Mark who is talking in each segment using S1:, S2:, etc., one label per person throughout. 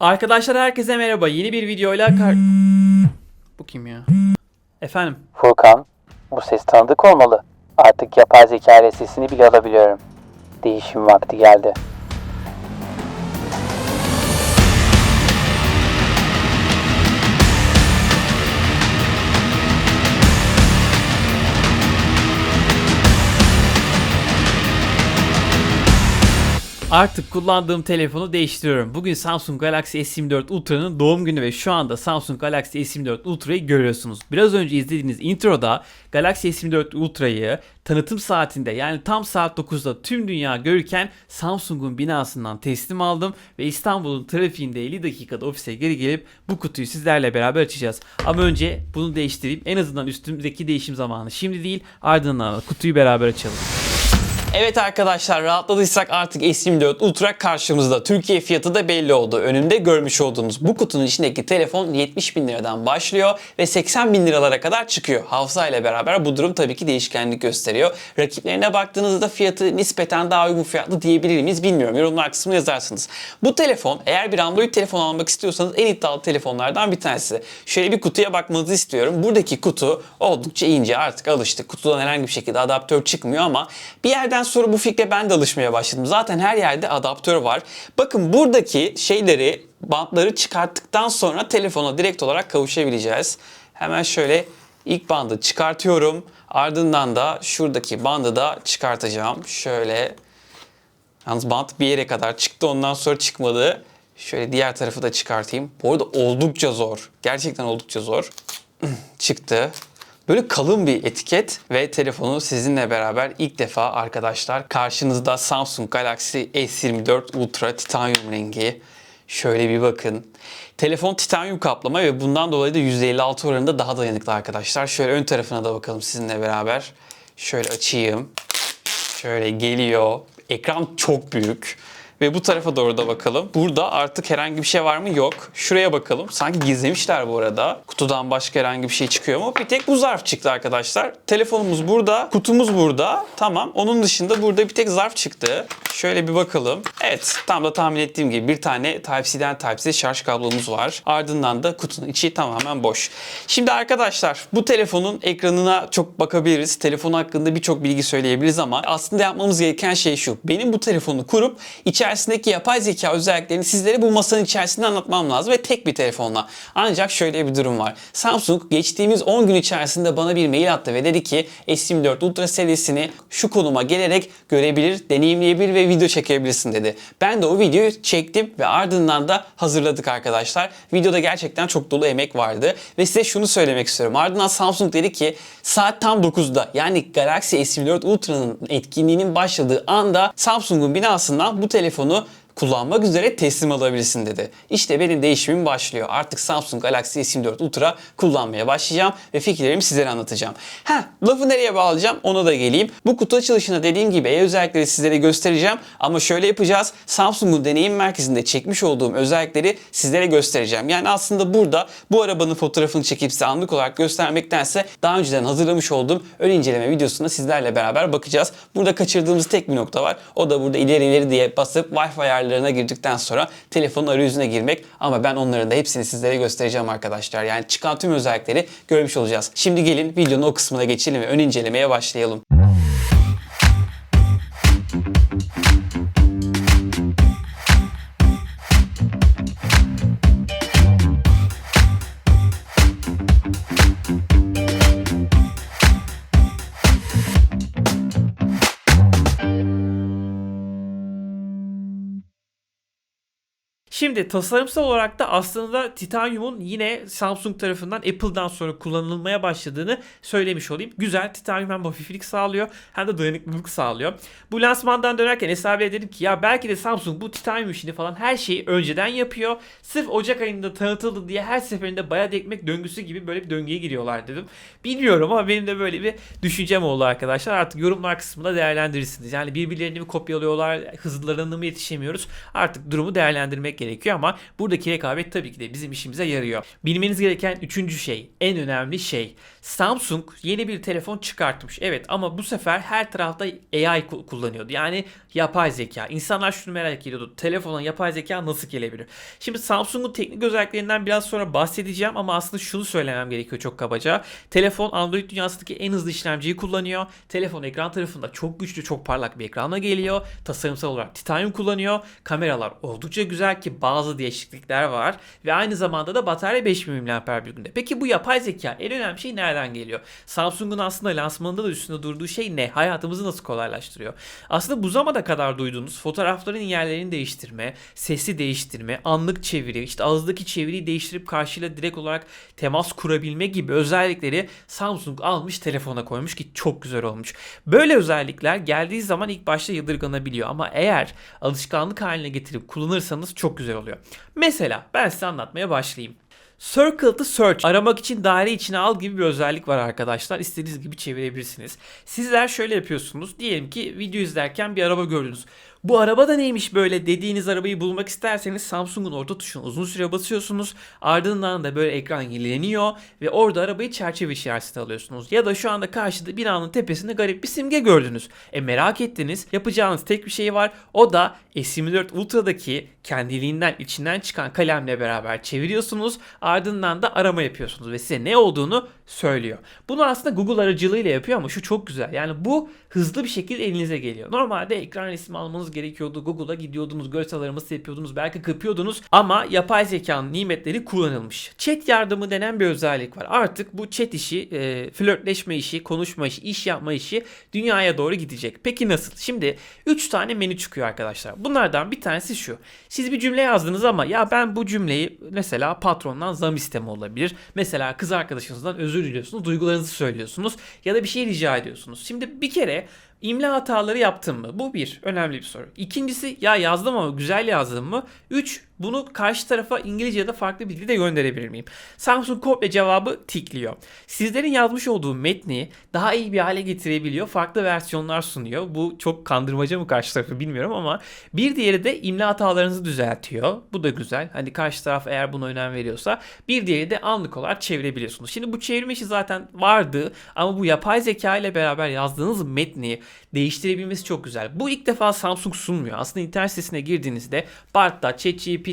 S1: Arkadaşlar herkese merhaba. Yeni bir videoyla kar... Bu kim ya? Efendim.
S2: Furkan, bu ses tanıdık olmalı. Artık yapay zeka sesini bile alabiliyorum. Değişim vakti geldi.
S1: Artık kullandığım telefonu değiştiriyorum. Bugün Samsung Galaxy S24 Ultra'nın doğum günü ve şu anda Samsung Galaxy S24 Ultra'yı görüyorsunuz. Biraz önce izlediğiniz introda Galaxy S24 Ultra'yı tanıtım saatinde yani tam saat 9'da tüm dünya görürken Samsung'un binasından teslim aldım ve İstanbul'un trafiğinde 50 dakikada ofise geri gelip bu kutuyu sizlerle beraber açacağız. Ama önce bunu değiştireyim. En azından üstümdeki değişim zamanı şimdi değil ardından kutuyu beraber açalım. Evet arkadaşlar rahatladıysak artık S24 Ultra karşımızda. Türkiye fiyatı da belli oldu. Önümde görmüş olduğunuz bu kutunun içindeki telefon 70 bin liradan başlıyor ve 80 bin liralara kadar çıkıyor. Hafıza ile beraber bu durum tabii ki değişkenlik gösteriyor. Rakiplerine baktığınızda fiyatı nispeten daha uygun fiyatlı diyebilir miyiz bilmiyorum. Yorumlar kısmına yazarsınız. Bu telefon eğer bir Android telefon almak istiyorsanız en iddialı telefonlardan bir tanesi. Şöyle bir kutuya bakmanızı istiyorum. Buradaki kutu oldukça ince artık alıştık. Kutudan herhangi bir şekilde adaptör çıkmıyor ama bir yerden sonra bu fikre ben de alışmaya başladım. Zaten her yerde adaptör var. Bakın buradaki şeyleri, bantları çıkarttıktan sonra telefona direkt olarak kavuşabileceğiz. Hemen şöyle ilk bandı çıkartıyorum. Ardından da şuradaki bandı da çıkartacağım. Şöyle Yalnız bant bir yere kadar çıktı ondan sonra çıkmadı. Şöyle diğer tarafı da çıkartayım. Bu arada oldukça zor. Gerçekten oldukça zor. çıktı. Böyle kalın bir etiket ve telefonu sizinle beraber ilk defa arkadaşlar karşınızda Samsung Galaxy S24 Ultra titanyum rengi. Şöyle bir bakın. Telefon titanyum kaplama ve bundan dolayı da %56 oranında daha dayanıklı arkadaşlar. Şöyle ön tarafına da bakalım sizinle beraber. Şöyle açayım. Şöyle geliyor. Ekran çok büyük. Ve bu tarafa doğru da bakalım. Burada artık herhangi bir şey var mı? Yok. Şuraya bakalım. Sanki gizlemişler bu arada. Kutudan başka herhangi bir şey çıkıyor mu? Bir tek bu zarf çıktı arkadaşlar. Telefonumuz burada. Kutumuz burada. Tamam. Onun dışında burada bir tek zarf çıktı. Şöyle bir bakalım. Evet. Tam da tahmin ettiğim gibi bir tane Type-C'den Type-C şarj kablomuz var. Ardından da kutunun içi tamamen boş. Şimdi arkadaşlar bu telefonun ekranına çok bakabiliriz. Telefon hakkında birçok bilgi söyleyebiliriz ama aslında yapmamız gereken şey şu. Benim bu telefonu kurup içerisindeki yapay zeka özelliklerini sizlere bu masanın içerisinde anlatmam lazım ve tek bir telefonla. Ancak şöyle bir durum var. Samsung geçtiğimiz 10 gün içerisinde bana bir mail attı ve dedi ki S24 Ultra serisini şu konuma gelerek görebilir, deneyimleyebilir ve video çekebilirsin dedi. Ben de o videoyu çektim ve ardından da hazırladık arkadaşlar. Videoda gerçekten çok dolu emek vardı ve size şunu söylemek istiyorum. Ardından Samsung dedi ki saat tam 9'da yani Galaxy S24 Ultra'nın etkinliğinin başladığı anda Samsung'un binasından bu telefonu kullanmak üzere teslim alabilirsin dedi. İşte benim değişimim başlıyor. Artık Samsung Galaxy S24 Ultra kullanmaya başlayacağım ve fikirlerimi sizlere anlatacağım. Ha, lafı nereye bağlayacağım ona da geleyim. Bu kutu açılışında dediğim gibi e özellikleri sizlere göstereceğim ama şöyle yapacağız. Samsung'un deneyim merkezinde çekmiş olduğum özellikleri sizlere göstereceğim. Yani aslında burada bu arabanın fotoğrafını çekip size anlık olarak göstermektense daha önceden hazırlamış olduğum ön inceleme videosuna sizlerle beraber bakacağız. Burada kaçırdığımız tek bir nokta var. O da burada ileri ileri diye basıp Wi-Fi ayarlarına girdikten sonra telefonun arayüzüne girmek. Ama ben onların da hepsini sizlere göstereceğim arkadaşlar. Yani çıkan tüm özellikleri görmüş olacağız. Şimdi gelin videonun o kısmına geçelim ve ön incelemeye başlayalım. Şimdi tasarımsal olarak da aslında titanyumun yine Samsung tarafından Apple'dan sonra kullanılmaya başladığını söylemiş olayım. Güzel titanyum hem hafiflik sağlıyor hem de dayanıklılık sağlıyor. Bu lansmandan dönerken Bey'e dedim ki ya belki de Samsung bu titanyum işini falan her şeyi önceden yapıyor. Sırf Ocak ayında tanıtıldı diye her seferinde bayat ekmek döngüsü gibi böyle bir döngüye giriyorlar dedim. Bilmiyorum ama benim de böyle bir düşüncem oldu arkadaşlar. Artık yorumlar kısmında değerlendirirsiniz. Yani birbirlerini mi kopyalıyorlar, hızlarına mı yetişemiyoruz? Artık durumu değerlendirmek gerekiyor. Gerekiyor ama buradaki rekabet tabii ki de bizim işimize yarıyor. Bilmeniz gereken üçüncü şey, en önemli şey. Samsung yeni bir telefon çıkartmış. Evet ama bu sefer her tarafta AI ku- kullanıyordu. Yani yapay zeka. İnsanlar şunu merak ediyordu. Telefona yapay zeka nasıl gelebilir? Şimdi Samsung'un teknik özelliklerinden biraz sonra bahsedeceğim ama aslında şunu söylemem gerekiyor çok kabaca. Telefon Android dünyasındaki en hızlı işlemciyi kullanıyor. Telefon ekran tarafında çok güçlü, çok parlak bir ekranla geliyor. Tasarımsal olarak titanyum kullanıyor. Kameralar oldukça güzel ki bazı değişiklikler var. Ve aynı zamanda da batarya 5000 mAh bir günde. Peki bu yapay zeka en önemli şey nereden geliyor? Samsung'un aslında lansmanında da üstünde durduğu şey ne? Hayatımızı nasıl kolaylaştırıyor? Aslında bu zamana kadar duyduğunuz fotoğrafların yerlerini değiştirme, sesi değiştirme, anlık çeviri, işte ağızdaki çeviriyi değiştirip karşıyla direkt olarak temas kurabilme gibi özellikleri Samsung almış telefona koymuş ki çok güzel olmuş. Böyle özellikler geldiği zaman ilk başta yadırganabiliyor ama eğer alışkanlık haline getirip kullanırsanız çok güzel oluyor. Mesela ben size anlatmaya başlayayım. Circle to Search aramak için daire içine al gibi bir özellik var arkadaşlar. İstediğiniz gibi çevirebilirsiniz. Sizler şöyle yapıyorsunuz. Diyelim ki video izlerken bir araba gördünüz. Bu araba da neymiş böyle dediğiniz arabayı bulmak isterseniz Samsung'un orta tuşuna uzun süre basıyorsunuz. Ardından da böyle ekran yenileniyor ve orada arabayı çerçeve işaretine alıyorsunuz. Ya da şu anda karşıda binanın tepesinde garip bir simge gördünüz. E merak ettiniz. Yapacağınız tek bir şey var. O da S24 Ultra'daki kendiliğinden içinden çıkan kalemle beraber çeviriyorsunuz. Ardından da arama yapıyorsunuz ve size ne olduğunu söylüyor. Bunu aslında Google aracılığıyla yapıyor ama şu çok güzel. Yani bu hızlı bir şekilde elinize geliyor. Normalde ekran resmi almanız gerekiyordu. Google'a gidiyordunuz, görsel araması yapıyordunuz, belki kırpıyordunuz ama yapay zekanın nimetleri kullanılmış. Chat yardımı denen bir özellik var. Artık bu chat işi, e, flörtleşme işi, konuşma işi, iş yapma işi dünyaya doğru gidecek. Peki nasıl? Şimdi 3 tane menü çıkıyor arkadaşlar. Bunlardan bir tanesi şu. Siz bir cümle yazdınız ama ya ben bu cümleyi mesela patrondan zam isteme olabilir. Mesela kız arkadaşınızdan özür diliyorsunuz, duygularınızı söylüyorsunuz ya da bir şey rica ediyorsunuz. Şimdi bir kere İmla hataları yaptım mı? Bu bir önemli bir soru. İkincisi ya yazdım ama güzel yazdım mı? Üç bunu karşı tarafa İngilizce ya da farklı bir dilde gönderebilir miyim? Samsung komple cevabı tikliyor. Sizlerin yazmış olduğu metni daha iyi bir hale getirebiliyor. Farklı versiyonlar sunuyor. Bu çok kandırmaca mı karşı tarafı bilmiyorum ama bir diğeri de imla hatalarınızı düzeltiyor. Bu da güzel. Hani karşı taraf eğer buna önem veriyorsa bir diğeri de anlık olarak çevirebiliyorsunuz. Şimdi bu çevirme işi zaten vardı ama bu yapay zeka ile beraber yazdığınız metni değiştirebilmesi çok güzel. Bu ilk defa Samsung sunmuyor. Aslında internet sitesine girdiğinizde Bart'ta,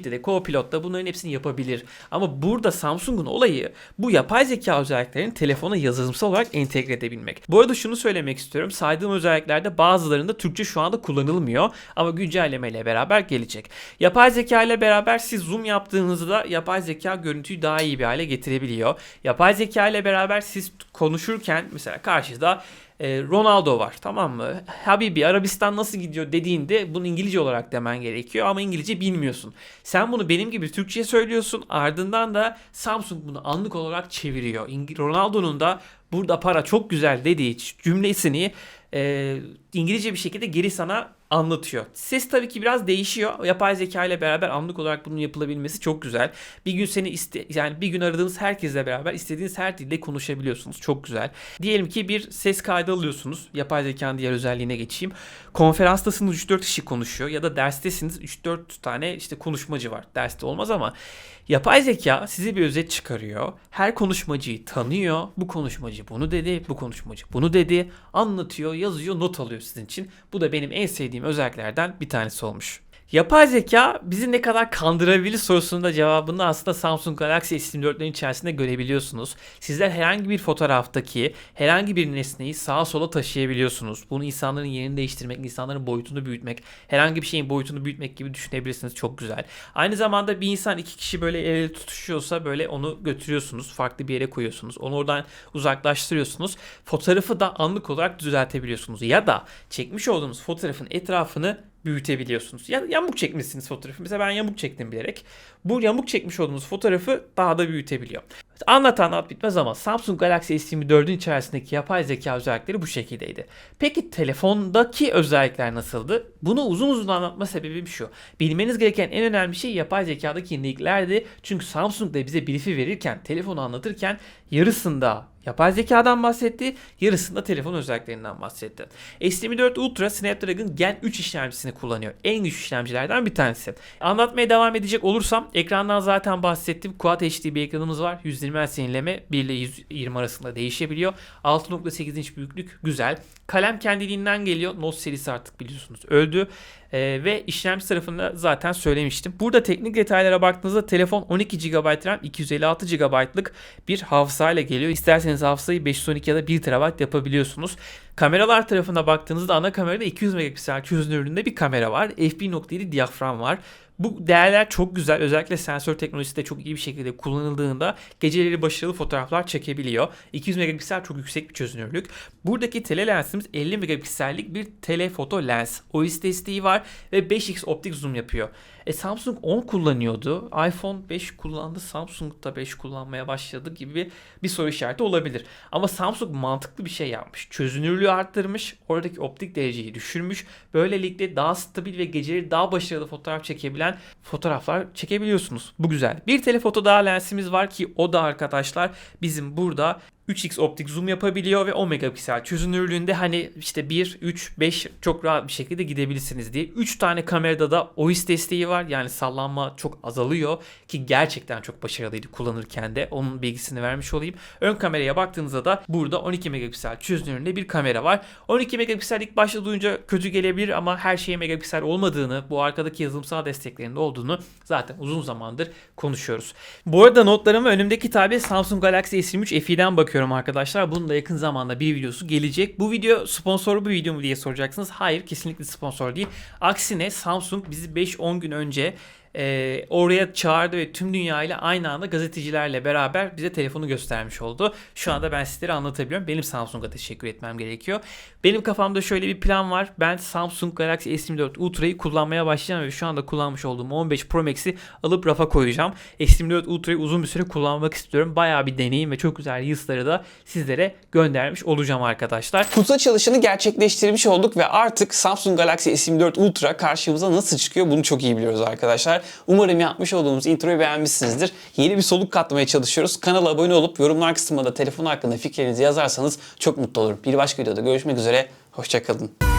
S1: ChatGPT'de, Copilot'ta bunların hepsini yapabilir. Ama burada Samsung'un olayı bu yapay zeka özelliklerini telefona yazılımsal olarak entegre edebilmek. Bu arada şunu söylemek istiyorum. Saydığım özelliklerde bazılarında Türkçe şu anda kullanılmıyor ama güncellemeyle beraber gelecek. Yapay zeka ile beraber siz zoom yaptığınızda yapay zeka görüntüyü daha iyi bir hale getirebiliyor. Yapay zeka ile beraber siz konuşurken mesela karşıda e, Ronaldo var tamam mı? Habibi Arabistan nasıl gidiyor dediğinde bunu İngilizce olarak demen gerekiyor ama İngilizce bilmiyorsun. Sen bunu benim gibi Türkçe söylüyorsun ardından da Samsung bunu anlık olarak çeviriyor. Ronaldo'nun da burada para çok güzel dediği cümlesini e, İngilizce bir şekilde geri sana anlatıyor. Ses tabii ki biraz değişiyor. Yapay zeka ile beraber anlık olarak bunun yapılabilmesi çok güzel. Bir gün seni iste yani bir gün aradığınız herkesle beraber istediğiniz her dilde konuşabiliyorsunuz. Çok güzel. Diyelim ki bir ses kaydı alıyorsunuz. Yapay zekanın diğer özelliğine geçeyim. Konferanstasınız 3-4 kişi konuşuyor ya da derstesiniz 3-4 tane işte konuşmacı var. Derste olmaz ama yapay zeka size bir özet çıkarıyor. Her konuşmacıyı tanıyor. Bu konuşmacı bunu dedi, bu konuşmacı bunu dedi. Anlatıyor, yazıyor, not alıyor sizin için. Bu da benim en sevdiğim özelliklerden bir tanesi olmuş. Yapay zeka bizi ne kadar kandırabilir sorusunda da cevabını aslında Samsung Galaxy S24'lerin içerisinde görebiliyorsunuz. Sizler herhangi bir fotoğraftaki herhangi bir nesneyi sağa sola taşıyabiliyorsunuz. Bunu insanların yerini değiştirmek, insanların boyutunu büyütmek, herhangi bir şeyin boyutunu büyütmek gibi düşünebilirsiniz. Çok güzel. Aynı zamanda bir insan iki kişi böyle el ele tutuşuyorsa böyle onu götürüyorsunuz. Farklı bir yere koyuyorsunuz. Onu oradan uzaklaştırıyorsunuz. Fotoğrafı da anlık olarak düzeltebiliyorsunuz. Ya da çekmiş olduğunuz fotoğrafın etrafını büyütebiliyorsunuz. Ya yamuk çekmişsiniz fotoğrafı. Mesela ben yamuk çektim bilerek. Bu yamuk çekmiş olduğunuz fotoğrafı daha da büyütebiliyor. Anlat anlat bitmez ama Samsung Galaxy S24'ün içerisindeki yapay zeka özellikleri bu şekildeydi. Peki telefondaki özellikler nasıldı? Bunu uzun uzun anlatma sebebim şu. Bilmeniz gereken en önemli şey yapay zekadaki yeniliklerdi. Çünkü Samsung da bize brief'i verirken, telefonu anlatırken yarısında yapay zekadan bahsetti. Yarısında telefon özelliklerinden bahsetti. S24 Ultra Snapdragon Gen 3 işlemcisini kullanıyor. En güçlü işlemcilerden bir tanesi. Anlatmaya devam edecek olursam ekrandan zaten bahsettim. Quad HD bir ekranımız var. 120 Hz yenileme 1 ile 120 arasında değişebiliyor. 6.8 inç büyüklük güzel. Kalem kendiliğinden geliyor. Note serisi artık biliyorsunuz öldü. Ee, ve işlemci tarafında zaten söylemiştim. Burada teknik detaylara baktığınızda telefon 12 GB RAM 256 GB'lık bir hafızayla geliyor. İsterseniz hafızayı 512 ya da 1 TB yapabiliyorsunuz. Kameralar tarafına baktığınızda ana kamerada 200 megapiksel çözünürlüğünde bir kamera var. f1.7 diyafram var. Bu değerler çok güzel. Özellikle sensör teknolojisi de çok iyi bir şekilde kullanıldığında geceleri başarılı fotoğraflar çekebiliyor. 200 megapiksel çok yüksek bir çözünürlük. Buradaki tele lensimiz 50 megapiksellik bir telefoto lens. OIS desteği var ve 5x optik zoom yapıyor. E Samsung 10 kullanıyordu. iPhone 5 kullandı. Samsung da 5 kullanmaya başladı gibi bir soru işareti olabilir. Ama Samsung mantıklı bir şey yapmış. Çözünürlüğü arttırmış. Oradaki optik dereceyi düşürmüş. Böylelikle daha stabil ve geceleri daha başarılı fotoğraf çekebilen fotoğraflar çekebiliyorsunuz. Bu güzel. Bir telefoto daha lensimiz var ki o da arkadaşlar bizim burada 3x optik zoom yapabiliyor ve 10 megapiksel çözünürlüğünde hani işte 1, 3, 5 çok rahat bir şekilde gidebilirsiniz diye. 3 tane kamerada da OIS desteği var. Yani sallanma çok azalıyor ki gerçekten çok başarılıydı kullanırken de. Onun bilgisini vermiş olayım. Ön kameraya baktığınızda da burada 12 megapiksel çözünürlüğünde bir kamera var. 12 megapiksel ilk başta duyunca kötü gelebilir ama her şeye megapiksel olmadığını, bu arkadaki yazılımsal desteklerinde olduğunu zaten uzun zamandır konuşuyoruz. Bu arada notlarıma önümdeki tabi Samsung Galaxy S23 FE'den bakıyorum arkadaşlar. Bunun da yakın zamanda bir videosu gelecek. Bu video sponsorlu bir video mu diye soracaksınız. Hayır kesinlikle sponsor değil. Aksine Samsung bizi 5-10 gün önce e, oraya çağırdı ve tüm dünya ile aynı anda gazetecilerle beraber bize telefonu göstermiş oldu. Şu anda ben sizlere anlatabiliyorum. Benim Samsung'a teşekkür etmem gerekiyor. Benim kafamda şöyle bir plan var. Ben Samsung Galaxy S24 Ultra'yı kullanmaya başlayacağım ve şu anda kullanmış olduğum 15 Pro Max'i alıp rafa koyacağım. S24 Ultra'yı uzun bir süre kullanmak istiyorum. Bayağı bir deneyim ve çok güzel reels'ları da sizlere göndermiş olacağım arkadaşlar.
S3: Kutu açılışını gerçekleştirmiş olduk ve artık Samsung Galaxy S24 Ultra karşımıza nasıl çıkıyor bunu çok iyi biliyoruz arkadaşlar. Umarım yapmış olduğumuz introyu beğenmişsinizdir. Yeni bir soluk katmaya çalışıyoruz. Kanala abone olup yorumlar kısmında da telefon hakkında fikirlerinizi yazarsanız çok mutlu olurum. Bir başka videoda görüşmek üzere. Hoşçakalın.